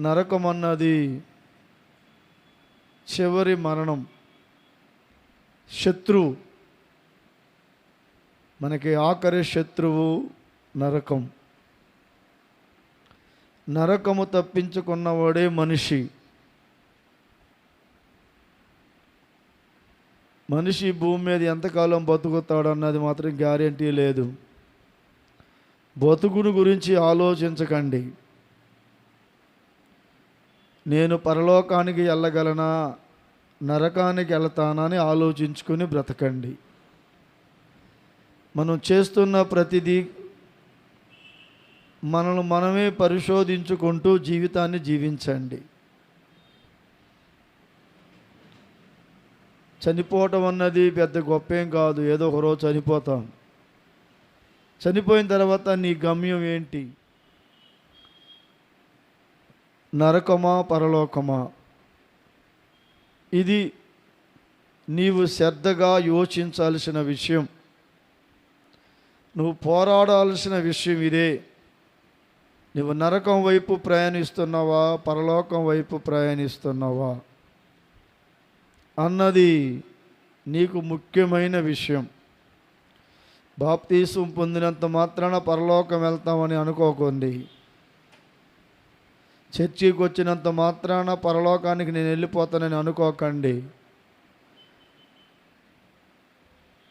నరకం అన్నది చివరి మరణం. శత్రువు మనకి ఆఖరి శత్రువు నరకం. నరకము తప్పించుకున్నవాడే మనిషి. మనిషి భూమి మీద ఎంతకాలం బతుకుతాడన్నది మాత్రం గ్యారంటీ లేదు. బతుకును గురించి ఆలోచించకండి. నేను పరలోకానికి వెళ్ళగలనా నరకానికి వెళ్తానని ఆలోచించుకొని బ్రతకండి. మనం చేస్తున్న ప్రతిదీ మనల్ని మనమే పరిశోధించుకుంటూ జీవితాన్ని జీవించండి. చనిపోవటం అన్నది పెద్ద గొప్పేం కాదు. ఏదో ఒక రోజు చనిపోతాం. చనిపోయిన తర్వాత నీ గమ్యం ఏంటి? నరకమా పరలోకమా? ఇది నీవు శ్రద్ధగా యోచించాల్సిన విషయం. నువ్వు పోరాడాల్సిన విషయం ఇదే. నువ్వు నరకం వైపు ప్రయాణిస్తున్నావా పరలోకం వైపు ప్రయాణిస్తున్నావా? అన్నది నీకు ముఖ్యమైన విషయం. బాప్తీసం పొందినంత మాత్రాన పరలోకం వెళ్తామని అనుకోకండి. చర్చికి వచ్చినంత మాత్రాన పరలోకానికి నేను వెళ్ళిపోతానని అనుకోకండి.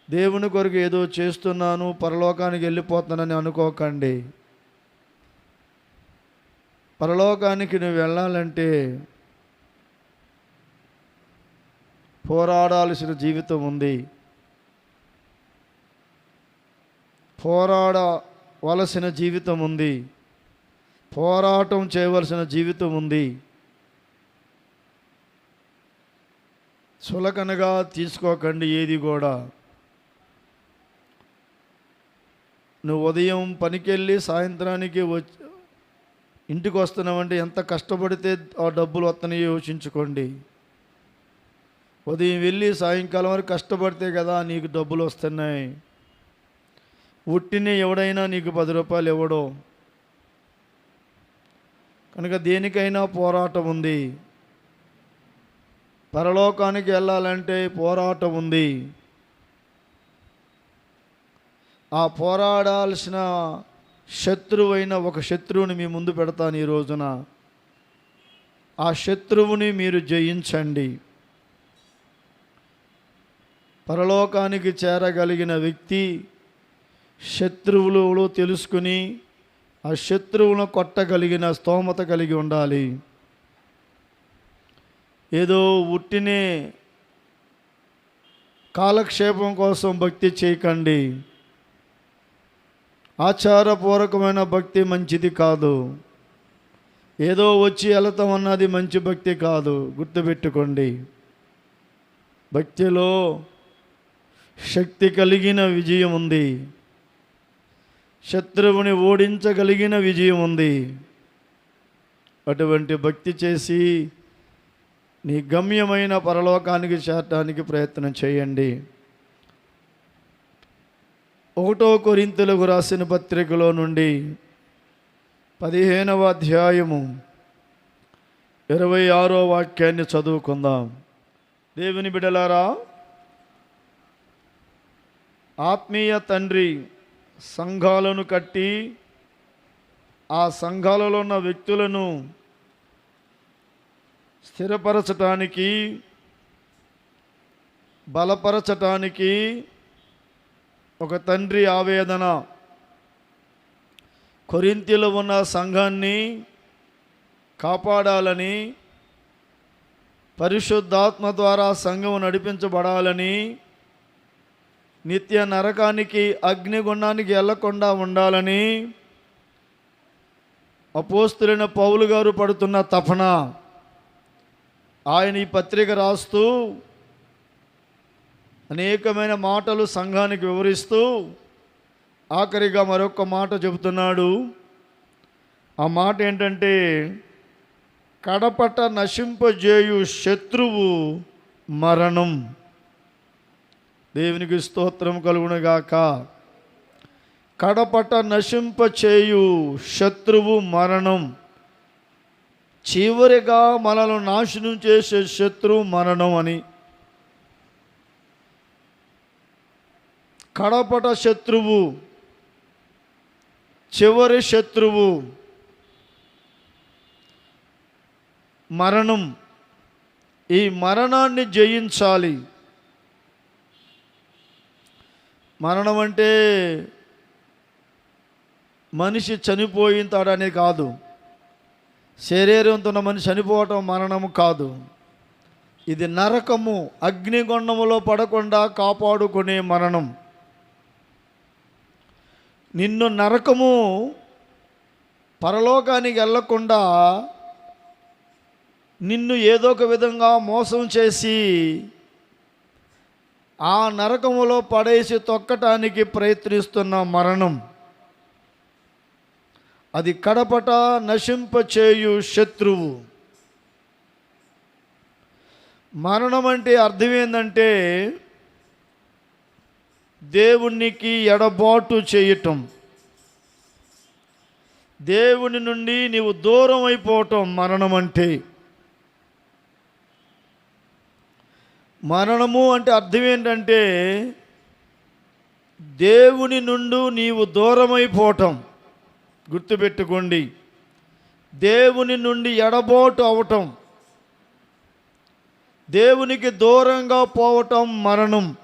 దేవుని కొరకు ఏదో చేస్తున్నాను పరలోకానికి వెళ్ళిపోతానని అనుకోకండి. పరలోకానికి నువ్వు వెళ్ళాలంటే పోరాడాల్సిన జీవితం ఉంది. పోరాడవలసిన జీవితం ఉంది. పోరాటం చేయవలసిన జీవితం ఉంది. సులకనగా తీసుకోకండి ఏది కూడా. నువ్వు ఉదయం పనికెళ్ళి సాయంత్రానికి వచ్చి ఇంటికి వస్తున్నామంటే ఎంత కష్టపడితే ఆ డబ్బులు వస్తున్నాయో యోచించుకోండి. ఉదయం వెళ్ళి సాయంకాలం వరకు కష్టపడితే కదా నీకు డబ్బులు వస్తున్నాయి. ఉట్టిని ఎవడైనా నీకు పది రూపాయలు ఇవ్వడం. కనుక దేనికైనా పోరాటం ఉంది. పరలోకానికి వెళ్ళాలంటే పోరాటం ఉంది. ఆ పోరాడాల్సిన శత్రువైన ఒక శత్రువుని మీ ముందు పెడతాను ఈ రోజున. ఆ శత్రువుని మీరు జయించండి. పరలోకానికి చేరగలిగిన వ్యక్తి శత్రువులు తెలుసుకుని ఆ శత్రువును కొట్టగలిగిన స్తోమత కలిగి ఉండాలి. ఏదో ఉట్టినే కాలక్షేపం కోసం భక్తి చేయకండి. ఆచారపూర్వకమైన భక్తి మంచిది కాదు. ఏదో వచ్చి వెళతాం అన్నది మంచి భక్తి కాదు. గుర్తుపెట్టుకోండి. భక్తిలో శక్తి కలిగిన విజయం ఉంది. శత్రువుని ఓడించగలిగిన విజయం ఉంది అటువంటి భక్తి చేసి నీ గమ్యమైన పరలోకానికి చేరటానికి ప్రయత్నం చేయండి. ఒకటో కొరింతలకు రాసిన పత్రికలో నుండి పదిహేనవ అధ్యాయము ఇరవై ఆరో వాక్యాన్ని చదువుకుందాం. దేవుని బిడలారా ఆత్మీయ తండ్రి సంఘాలను కట్టి ఆ సంఘాలలో ఉన్న వ్యక్తులను స్థిరపరచటానికి బలపరచటానికి ఒక తండ్రి ఆవేదన. కొరింతిలో ఉన్న సంఘాన్ని కాపాడాలని పరిశుద్ధాత్మ ద్వారా సంఘం నడిపించబడాలని నిత్య నరకానికి అగ్నిగుండానికి వెళ్ళకుండా ఉండాలని అపోస్తులైన పౌలు గారు పడుతున్న తపన. ఆయన ఈ పత్రిక రాస్తూ అనేకమైన మాటలు సంఘానికి వివరిస్తూ ఆఖరిగా మరొక మాట చెబుతున్నాడు. ఆ మాట ఏంటంటే కడపట నశింపజేయు శత్రువు మరణం. దేవునికి స్తోత్రం కలుగునగాక. కడపట నశింపచేయు శత్రువు మరణం. చివరిగా మనల్ని నాశనం చేసే శత్రువు మరణం అని. కడపట శత్రువు చివరి శత్రువు మరణం. ఈ మరణాన్ని జయించాలి. మరణం అంటే మనిషి చనిపోయింతాడని కాదు. శరీరంతో ఉన్న మనిషి చనిపోవటం మరణము కాదు. ఇది నరకము అగ్నిగొండములో పడకుండా కాపాడుకునే మరణం. నిన్ను నరకము పరలోకానికి వెళ్ళకుండా నిన్ను ఏదో ఒక విధంగా మోసం చేసి ఆ నరకములో పడేసి తొక్కటానికి ప్రయత్నిస్తున్న మరణం. అది కడపట నశింపచేయు శత్రువు. మరణం అంటే అర్థం ఏంటంటే దేవునికి ఎడబాటు చేయటం. దేవుని నుండి నీవు దూరం అయిపోవటం మరణం అంటే. మరణము అంటే అర్థం ఏంటంటే దేవుని నుండి నీవు దూరమైపోవటం. గుర్తుపెట్టుకోండి. దేవుని నుండి ఎడబోటు అవటం. దేవునికి దూరంగా పోవటం మరణం.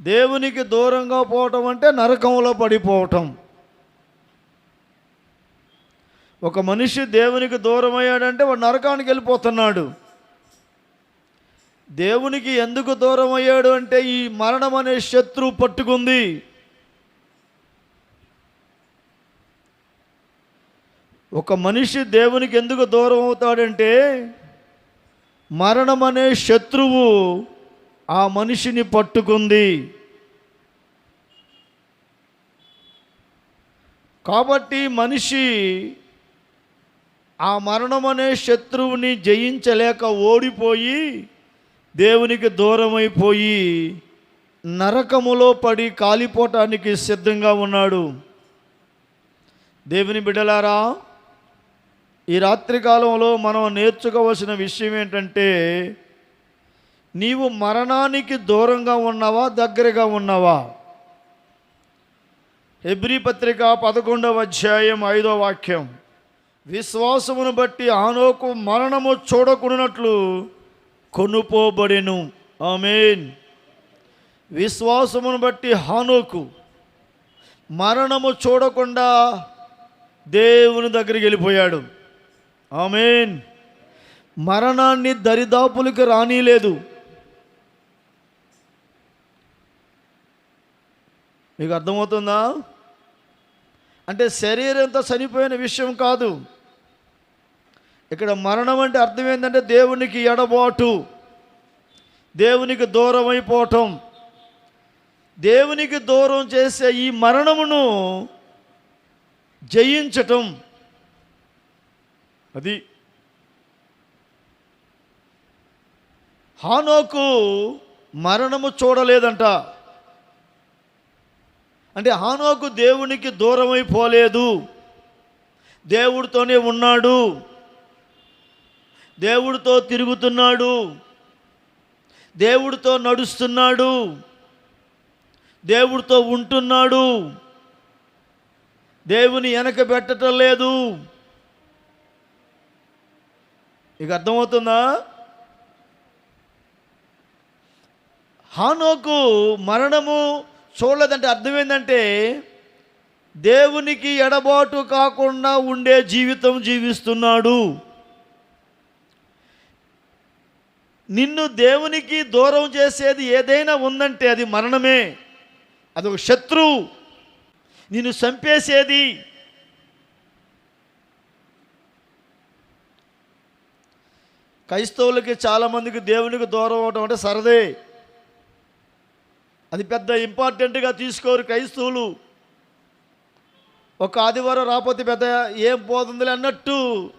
దేవునికి దూరంగా పోవటం అంటే నరకంలో పడిపోవటం. ఒక మనిషి దేవునికి దూరం అయ్యాడంటే వాడు నరకానికి వెళ్ళిపోతున్నాడు. దేవునికి ఎందుకు దూరం అయ్యాడు అంటే ఈ మరణం అనే శత్రువు పట్టుకుంది. ఒక మనిషి దేవునికి ఎందుకు దూరం అవుతాడంటే మరణం అనే శత్రువు ఆ మనిషిని పట్టుకుంది. కాబట్టి మనిషి ఆ మరణం అనే శత్రువుని జయించలేక ఓడిపోయి దేవునికి దూరమైపోయి నరకములో పడి కాలిపోటానికి సిద్ధంగా ఉన్నాడు. దేవుని బిడ్డలారా ఈ రాత్రికాలంలో మనం నేర్చుకోవలసిన విషయం ఏంటంటే నీవు మరణానికి దూరంగా ఉన్నావా దగ్గరగా ఉన్నావా? హెబ్రి పత్రిక పదకొండవ అధ్యాయం ఐదో వాక్యం. విశ్వాసమును బట్టి ఆనోకు మరణము చూడకున్నట్లు కొనుపోబడెను. ఆమెన్. విశ్వాసమును బట్టి హానోకు మరణము చూడకుండా దేవుని దగ్గరికి వెళ్ళిపోయాడు. ఆమెన్. మరణాన్ని దరిదాపులకు రానిలేదు. మీకు అర్థమవుతుందా? అంటే శరీరంతో చనిపోయిన విషయం కాదు. ఇక్కడ మరణం అంటే అర్థం ఏంటంటే దేవునికి ఎడబాటు దేవునికి దూరం అయిపోవటం. దేవునికి దూరం చేసే ఈ మరణమును జయించటం. అది హానోకు మరణము చూడలేదంట. అంటే హానోకు దేవునికి దూరమైపోలేదు దేవుడితోనే ఉన్నాడు. దేవుడితో తిరుగుతున్నాడు. దేవుడితో నడుస్తున్నాడు. దేవుడితో ఉంటున్నాడు. దేవుని వెనక పెట్టడం లేదు. ఇక అర్థమవుతుందా? హానోకు మరణము చూడలేదంటే అర్థం ఏంటంటే దేవునికి ఎడబాటు కాకుండా ఉండే జీవితం జీవిస్తున్నాడు. నిన్ను దేవునికి దూరం చేసేది ఏదైనా ఉందంటే అది మరణమే. అదొక శత్రువు నిన్ను చంపేసేది. క్రైస్తవులకి చాలామందికి దేవునికి దూరం అవడం అంటే సరదే. అది పెద్ద ఇంపార్టెంట్గా తీసుకోరు క్రైస్తవులు. ఒక ఆదివారం రాకపోతే పెద్ద ఏం పోతుందిలే అన్నట్టు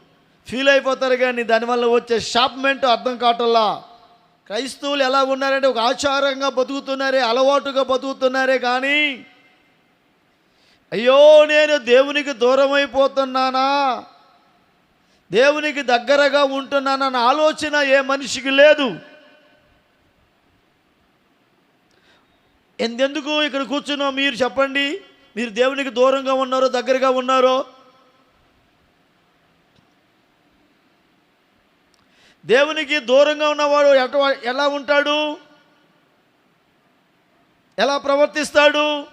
ఫీల్ అయిపోతారు కానీ దానివల్ల వచ్చే షాప్మెంట్ అర్థం కావటంలా. క్రైస్తవులు ఎలా ఉన్నారంటే ఒక ఆచారంగా బతుకుతున్నారే అలవాటుగా బతుకుతున్నారే కానీ అయ్యో నేను దేవునికి దూరం అయిపోతున్నానా దేవునికి దగ్గరగా ఉంటున్నానన్న ఆలోచన ఏ మనిషికి లేదు. ఎంతెందుకు ఇక్కడ కూర్చున్నాం? మీరు చెప్పండి. మీరు దేవునికి దూరంగా ఉన్నారో దగ్గరగా ఉన్నారో? దేవునికి దూరంగా ఉన్నవాడు ఎట ఎలా ఉంటాడు? ఎలా ప్రవర్తిస్తాడు?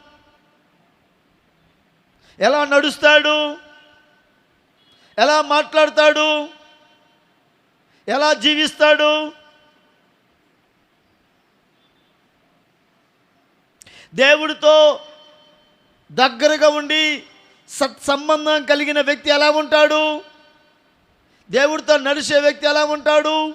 ఎలా నడుస్తాడు? ఎలా మాట్లాడతాడు? ఎలా జీవిస్తాడు? దేవుడితో దగ్గరగా ఉండి సత్సంబంధం కలిగిన వ్యక్తి ఎలా ఉంటాడు? దేవుడితో నడిచే వ్యక్తి ఎలా ఉంటాడు?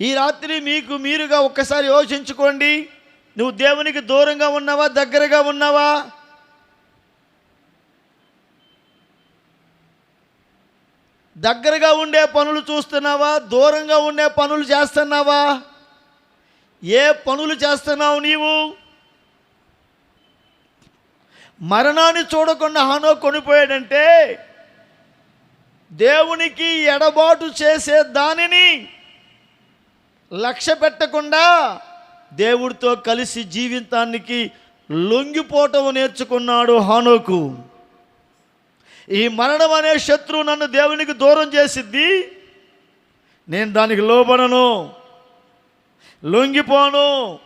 ఈ రాత్రి మీకు మీరుగా ఒక్కసారి యోచించుకోండి. నువ్వు దేవునికి దూరంగా ఉన్నావా? దగ్గరగా ఉన్నావా? దగ్గరగా ఉండే పనులు చూస్తున్నావా? దూరంగా ఉండే పనులు చేస్తున్నావా? ఏ పనులు చేస్తున్నావు నీవు? మరణాన్ని చూడకుండా హానో కొనిపోయాడంటే దేవునికి ఎడబాటు చేసే దానిని లక్ష్య పెట్టకుండా దేవుడితో కలిసి జీవితానికి లొంగిపోవటం నేర్చుకున్నాడు హానోకు. ఈ మరణం అనే శత్రువు నన్ను దేవునికి దూరం చేసిద్ది. నేను దానికి లోబడను లొంగిపోను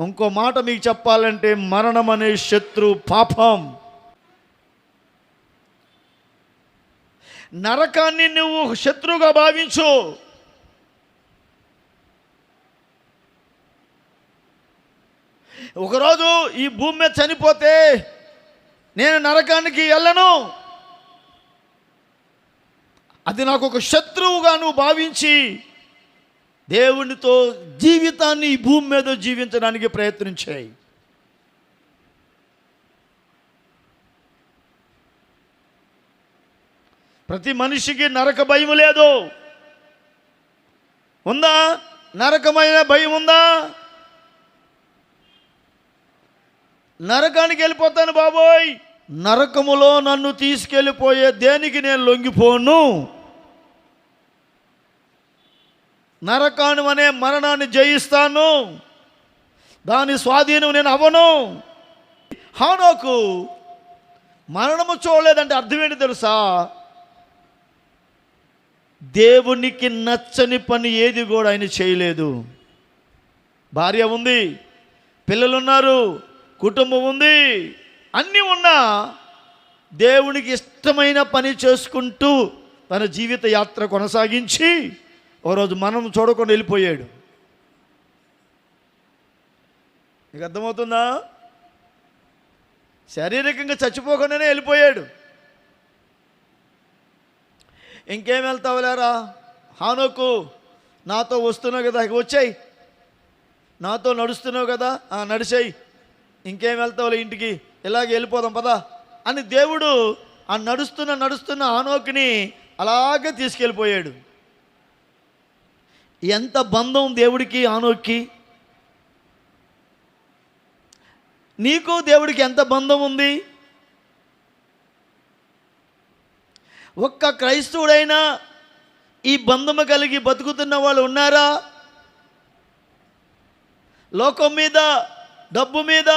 ఇంకో మాట మీకు చెప్పాలంటే మరణం అనే శత్రు పాపం. నరకాన్ని నువ్వు శత్రువుగా భావించు. ఒకరోజు ఈ భూమి మీద చనిపోతే నేను నరకానికి వెళ్ళను. అది నాకు ఒక శత్రువుగా నువ్వు భావించి దేవునితో జీవితాన్ని ఈ భూమి మీద జీవించడానికి ప్రయత్నించాయి. ప్రతి మనిషికి నరక భయం లేదు. ఉందా? నరకమైన భయం ఉందా? నరకానికి వెళ్ళిపోతాను బాబోయ్. నరకములో నన్ను తీసుకెళ్ళిపోయే దేనికి నేను లొంగిపోను? నరకాను అనే మరణాన్ని జయిస్తాను. దాని స్వాధీనం నేను అవను. హానోకు మరణము చూడలేదంటే అర్థం ఏంటి తెలుసా? దేవునికి నచ్చని పని ఏది కూడా ఆయన చేయలేదు. భార్య ఉంది పిల్లలున్నారు కుటుంబం ఉంది అన్నీ ఉన్నా దేవునికి ఇష్టమైన పని చేసుకుంటూ తన జీవిత యాత్ర కొనసాగించి ఓ రోజు మనం చూడకుండా వెళ్ళిపోయాడు. నీకు అర్థమవుతుందా? శారీరకంగా చచ్చిపోకుండానే వెళ్ళిపోయాడు. ఇంకేం వెళ్తావులేరా హానోకు నాతో వస్తున్నావు కదా వచ్చాయి. నాతో నడుస్తున్నావు కదా నడిచాయి నడిచేయి. ఇంకేం వెళ్తావు ఇంటికి? ఇలాగే వెళ్ళిపోదాం పదా. అని దేవుడు ఆ నడుస్తున్న నడుస్తున్న ఆనోకిని అలాగే తీసుకెళ్ళిపోయాడు. ఎంత బంధం దేవుడికి ఆనోక్కి? నీకు దేవుడికి ఎంత బంధం ఉంది? ఒక్క క్రైస్తవుడైనా ఈ బంధము కలిగి బతుకుతున్న వాళ్ళు ఉన్నారా? లోకం మీద డబ్బు మీద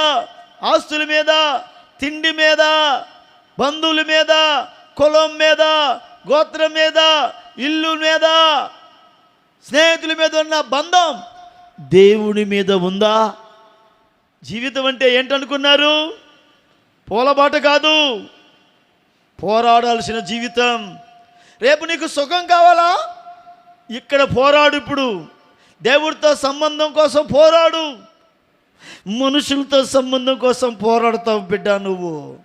ఆస్తుల మీద తిండి మీద బంధువుల మీద కులం మీద గోత్రం మీద ఇల్లు మీద స్నేహితుల మీద ఉన్న బంధం దేవుని మీద ఉందా? జీవితం అంటే ఏంటనుకున్నారు? పూలబాట కాదు. పోరాడాల్సిన జీవితం. రేపు నీకు సుఖం కావాలా? ఇక్కడ పోరాడు ఇప్పుడు. దేవుడితో సంబంధం కోసం పోరాడు. మనుషులతో సంబంధం కోసం పోరాడతావు బిడ్డ నువ్వు.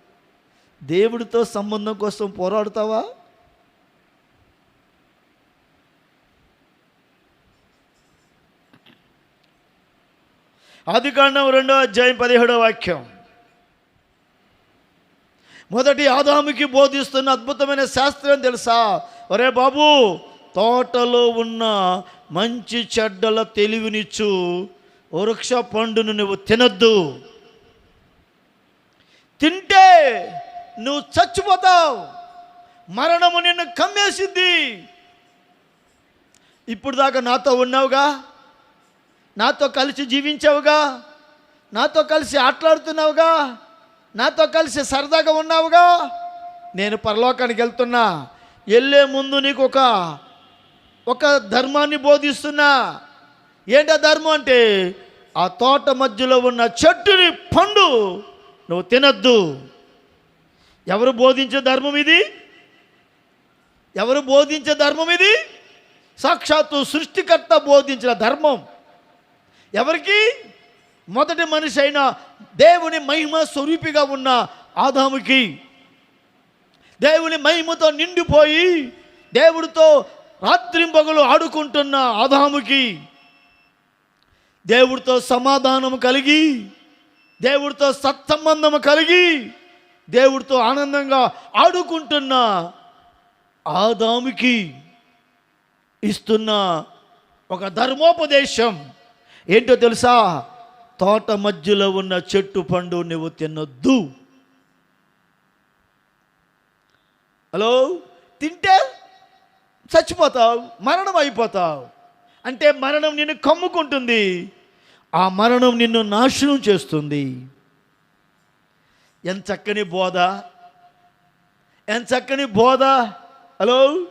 దేవుడితో సంబంధం కోసం పోరాడుతావా? ఆది కాండం రెండో అధ్యాయం పదిహేడో వాక్యం. మొదటి ఆదాముకి బోధిస్తున్న అద్భుతమైన శాస్త్రం తెలుసా? ఒరే బాబు తోటలో ఉన్న మంచి చెడ్డల తెలివినిచ్చు వృక్ష పండును నువ్వు తినద్దు. తింటే నువ్వు చచ్చిపోతావు. మరణము నిన్ను కమ్మేసిద్ది ఇప్పుడు దాకా నాతో ఉన్నావుగా? నాతో కలిసి జీవించావుగా నాతో కలిసి ఆటలాడుతున్నావుగా నాతో కలిసి సరదాగా ఉన్నావుగా. నేను పరలోకానికి వెళ్తున్నా వెళ్ళే ముందు నీకు ఒక ఒక ధర్మాన్ని బోధిస్తున్నా. ఏంటా ధర్మం అంటే ఆ తోట మధ్యలో ఉన్న చెట్టుని పండు నువ్వు తినద్దు. ఎవరు బోధించే ధర్మం ఇది? ఎవరు బోధించే ధర్మం ఇది? సాక్షాత్తు సృష్టికర్త బోధించిన ధర్మం. ఎవరికి? మొదటి మనిషి అయిన దేవుని మహిమ స్వరూపిగా ఉన్న ఆదాముకి. దేవుని మహిమతో నిండిపోయి దేవుడితో రాత్రింపగలు ఆడుకుంటున్న ఆదాముకి. దేవుడితో సమాధానం కలిగి దేవుడితో సత్సంబంధం కలిగి దేవుడితో ఆనందంగా ఆడుకుంటున్న ఆదాముకి ఇస్తున్న ఒక ధర్మోపదేశం. ఏంటో తెలుసా? తోట మధ్యలో ఉన్న చెట్టు పండు నువ్వు తినొద్దు. హలో? తింటే చచ్చిపోతావు మరణం అయిపోతావు. అంటే మరణం నిన్ను కమ్ముకుంటుంది. ఆ మరణం నిన్ను నాశనం చేస్తుంది. ఎంత చక్కని బోధ. ఎంత చక్కని బోధ. హలో?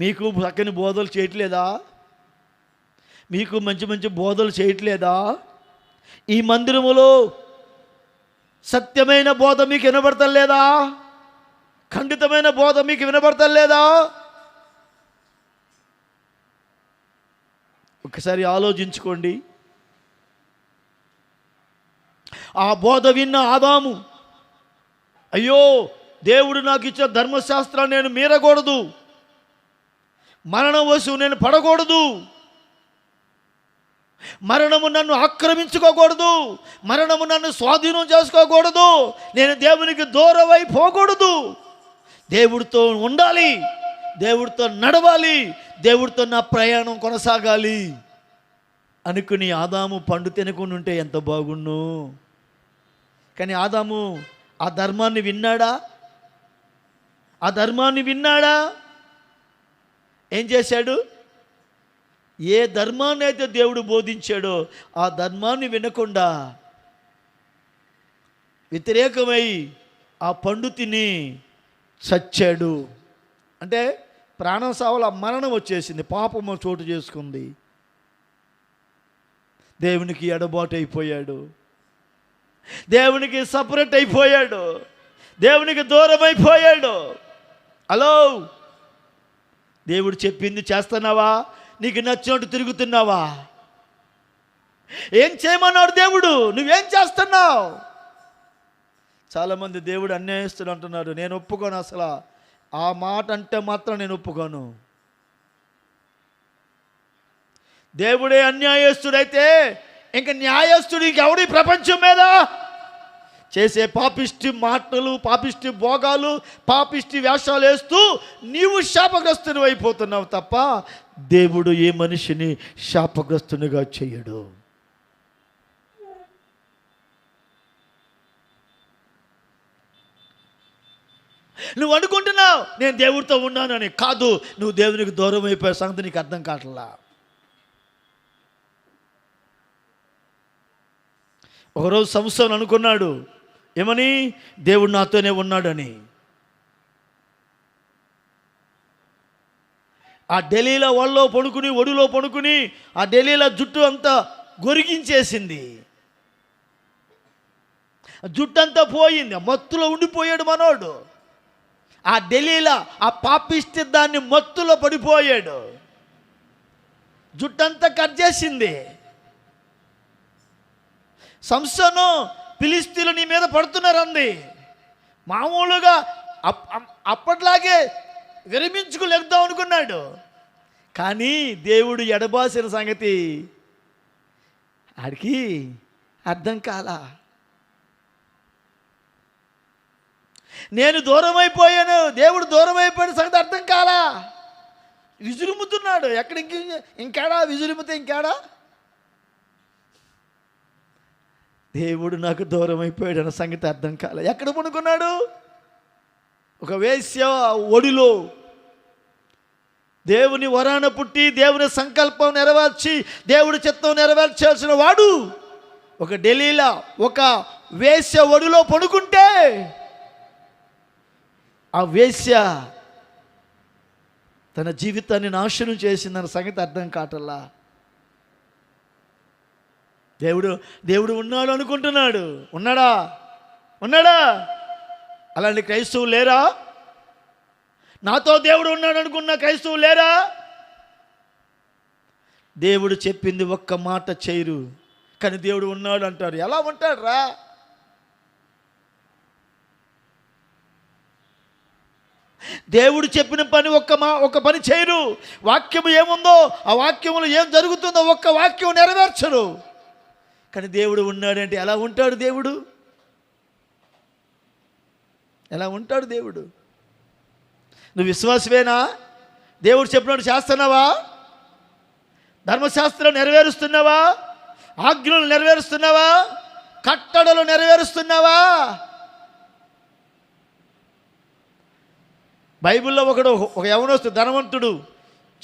మీకు చక్కని బోధలు చేయట్లేదా? మీకు మంచి మంచి బోధలు చేయట్లేదా? ఈ మందిరములో సత్యమైన బోధ మీకు వినబడతలేదా ఖండితమైన బోధ మీకు వినబడతలేదా ఒకసారి ఆలోచించుకోండి. ఆ బోధ విన్న ఆదాము అయ్యో దేవుడు నాకు ఇచ్చిన ధర్మశాస్త్రాన్ని నేను మీరకూడదు. మరణం వసు నేను పడకూడదు. మరణము నన్ను ఆక్రమించుకోకూడదు. మరణము నన్ను స్వాధీనం చేసుకోకూడదు. నేను దేవునికి దూరమై పోకూడదు. దేవుడితో ఉండాలి. దేవుడితో నడవాలి. దేవుడితో నా ప్రయాణం కొనసాగాలి. అనుకుని ఆదాము పండు తినకుండా ఉంటే ఎంత బాగుండు? కానీ ఆదాము ఆ ధర్మాన్ని విన్నాడా? ఆ ధర్మాన్ని విన్నాడా? ఏం చేశాడు? ఏ ధర్మాన్ని అయితే దేవుడు బోధించాడో ఆ ధర్మాన్ని వినకుండా వ్యతిరేకమై ఆ పండు తిని చచ్చాడు. అంటే ప్రాణం సావల మరణం వచ్చేసింది పాపము చోటు చేసుకుంది. దేవునికి ఎడబాటు అయిపోయాడు దేవునికి సపరేట్ అయిపోయాడు. దేవునికి దూరం అయిపోయాడు హలో దేవుడు చెప్పింది చేస్తున్నావా? నీకు నచ్చినట్టు తిరుగుతున్నావా? ఏం చేయమన్నాడు దేవుడు? నువ్వేం చేస్తున్నావు? చాలామంది దేవుడు అన్యాయస్తుడు అంటున్నారు. నేను ఒప్పుకోను అసలు. ఆ మాట అంటే మాత్రం నేను ఒప్పుకోను. దేవుడే అన్యాయస్తుడైతే ఇంక న్యాయస్తుడు ఇంకెవడు ఈ ప్రపంచం మీద? చేసే పాపిష్టి మాటలు పాపిష్టి భోగాలు పాపిష్టి వేషాలు వేస్తూ నీవు శాపగ్రస్తుని అయిపోతున్నావు తప్ప దేవుడు ఏ మనిషిని శాపగ్రస్తునిగా చేయడు. నువ్వు అనుకుంటున్నావు నేను దేవుడితో ఉన్నానని. కాదు నువ్వు దేవునికి దూరం అయిపోయే సంగతి నీకు అర్థం కావట్లా. ఒకరోజు సంస్థను అనుకున్నాడు. ఏమని? దేవుడు నాతోనే ఉన్నాడని. ఆ ఢిల్లీలో వాళ్ళలో పడుకుని ఒడిలో పడుకుని ఆ ఢిల్లీలో జుట్టు అంతా గొరిగించేసింది. జుట్టంతా జుట్టు అంతా పోయింది మత్తులో ఉండిపోయాడు మనోడు. ఆ ఢిల్లీలో ఆ పాపిస్తే దాన్ని మత్తులో పడిపోయాడు. జుట్టంతా కట్ చేసింది. సంస్థను పిలిస్తీలు నీ మీద పడుతున్నారు అంది మామూలుగా అప్- అప్పట్లాగే విరమించుకులేద్దాం అనుకున్నాడు. కానీ దేవుడు ఎడబాసిన సంగతి ఆడికి అర్థం కాలా? నేను దూరం అయిపోయాను దేవుడు దూరం అయిపోయిన సంగతి అర్థం కాలా? విజృంభుతున్నాడు ఎక్కడికి ఇంకేడా? విజృంభితే ఇంకేడా? దేవుడు నాకు దూరం అయిపోయాడు అన్న సంగతి అర్థం కాలే. ఎక్కడ పడుకున్నాడు ఒక వేశ్య ఒడిలో. దేవుని వరాన పుట్టి దేవుని సంకల్పం నెరవేర్చి దేవుడి చిత్తం నెరవేర్చాల్సిన వాడు ఒక ఢిల్లీలో ఒక వేశ్య ఒడిలో పడుకుంటే ఆ వేశ్య తన జీవితాన్ని నాశనం చేసిందన్న సంగతి అర్థం కాటల్లా. దేవుడు దేవుడు ఉన్నాడు అనుకుంటున్నాడు. ఉన్నాడా? ఉన్నాడా? అలాంటి క్రైస్తవులు లేరా? నాతో దేవుడు ఉన్నాడు అనుకున్న క్రైస్తవులు లేరా? దేవుడు చెప్పింది ఒక్క మాట చేయరు. కానీ దేవుడు ఉన్నాడు అంటారు. ఎలా ఉంటాడు రా దేవుడు చెప్పిన పని ఒక్క మా ఒక పని చేయరు. వాక్యము ఏముందో ఆ వాక్యములో ఏం జరుగుతుందో ఒక్క వాక్యం నెరవేర్చరు. కానీ దేవుడు ఉన్నాడంటే ఎలా ఉంటాడు దేవుడు? ఎలా ఉంటాడు దేవుడు? నువ్వు విశ్వాసమేనా? దేవుడు చెప్పినట్టు చేస్తున్నావా? ధర్మశాస్త్రం నెరవేరుస్తున్నావా? ఆజ్ఞలు నెరవేరుస్తున్నావా? కట్టడలు నెరవేరుస్తున్నావా? బైబిల్లో ఒకడు ఒక యవనొస్తు ధనవంతుడు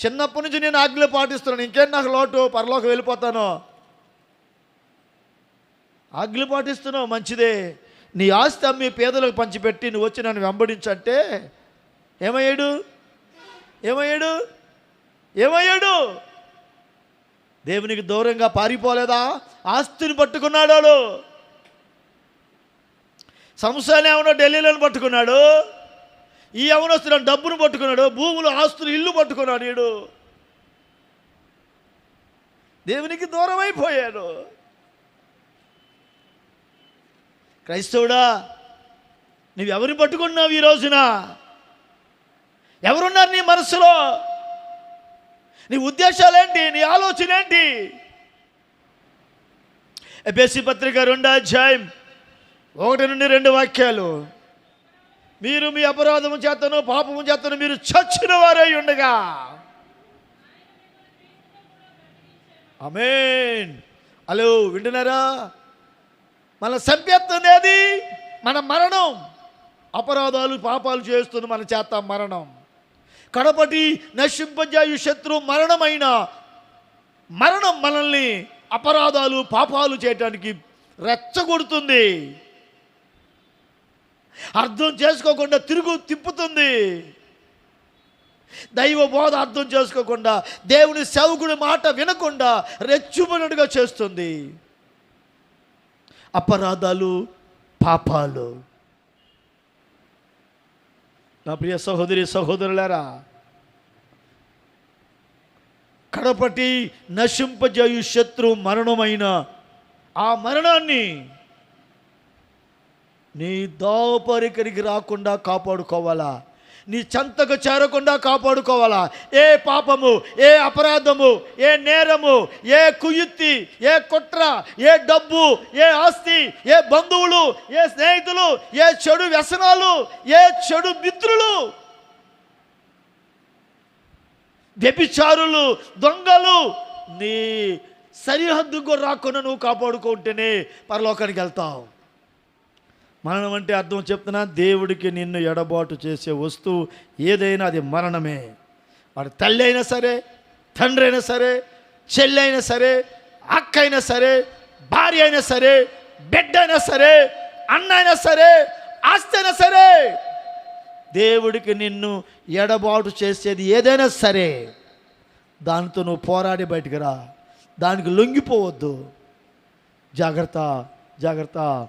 చిన్నప్పటి నుంచి నేను ఆజ్ఞలు పాటిస్తున్నాను. ఇంకేం నాకు లోటు? పరలోకి వెళ్ళిపోతాను. ఆజ్ఞలు పాటిస్తున్నావు మంచిదే. నీ ఆస్తి అమ్మి పేదలకు పంచిపెట్టి నువ్వు వచ్చి నన్ను వెంబడించంటే ఏమయ్యాడు? ఏమయ్యాడు? ఏమయ్యాడు? దేవునికి దూరంగా పారిపోలేదా? ఆస్తిని పట్టుకున్నాడు వాడు. సంస్థలు ఏమన్నా ఢిల్లీలో పట్టుకున్నాడు? ఈ అవనస్తున్న డబ్బును పట్టుకున్నాడు భూములు ఆస్తులు ఇల్లు పట్టుకున్నాడు వీడు దేవునికి దూరం అయిపోయాడు క్రైస్తవుడా నువ్వెవరిని పట్టుకున్నావు ఈ రోజున? ఎవరున్నారు నీ మనసులో నీ ఉద్దేశాలేంటి? నీ ఆలోచన ఏంటి ఎపిఎస్సి పత్రిక రెండో అధ్యాయం ఒకటి నుండి రెండు వాక్యాలు. మీరు మీ అపరాధము చేతను పాపము చేతను మీరు చచ్చిన వారై ఉండగా. అమేన్ హలో వింటున్నారా? మన చంపేస్తుంది ఏది మన మరణం. అపరాధాలు పాపాలు చేస్తున్న మన చేత మరణం. కడపటి నశింపజాయు శత్రు మరణమైన మరణం మనల్ని అపరాధాలు పాపాలు చేయటానికి రెచ్చగొడుతుంది. అర్థం చేసుకోకుండా తిరుగు తిప్పుతుంది. దైవ బోధ అర్థం చేసుకోకుండా దేవుని సేవకుడి మాట వినకుండా రెచ్చుబడిగా చేస్తుంది. అపరాధాలు పాపాలు. నా ప్రియ సహోదరి సహోదరులారా కడపటి నశింపజేయు శత్రు మరణమైన ఆ మరణాన్ని నీ దాపరికరికి రాకుండా కాపాడుకోవాలా? నీ చెంతకు చేరకుండా కాపాడుకోవాలా? ఏ పాపము ఏ అపరాధము ఏ నేరము ఏ కుయుత్తి ఏ కుట్ర ఏ డబ్బు ఏ ఆస్తి ఏ బంధువులు ఏ స్నేహితులు ఏ చెడు వ్యసనాలు ఏ చెడు మిత్రులు వ్యభిచారులు దొంగలు నీ సరిహద్దుకు రాకుండా నువ్వు కాపాడుకుంటేనే పరలోకానికి వెళ్తావు. మరణం అంటే అర్థం చెప్తున్నా దేవుడికి నిన్ను ఎడబాటు చేసే వస్తువు ఏదైనా అది మరణమే. వాడు తల్లి అయినా సరే తండ్రి అయినా సరే చెల్లి అయినా సరే అక్క అయినా సరే భార్య అయినా సరే బిడ్డ అయినా సరే అన్న అయినా సరే ఆస్తి అయినా సరే దేవుడికి నిన్ను ఎడబాటు చేసేది ఏదైనా సరే దానితో నువ్వు పోరాడి బయటకు రా. దానికి లొంగిపోవద్దు. జాగ్రత్త జాగ్రత్త.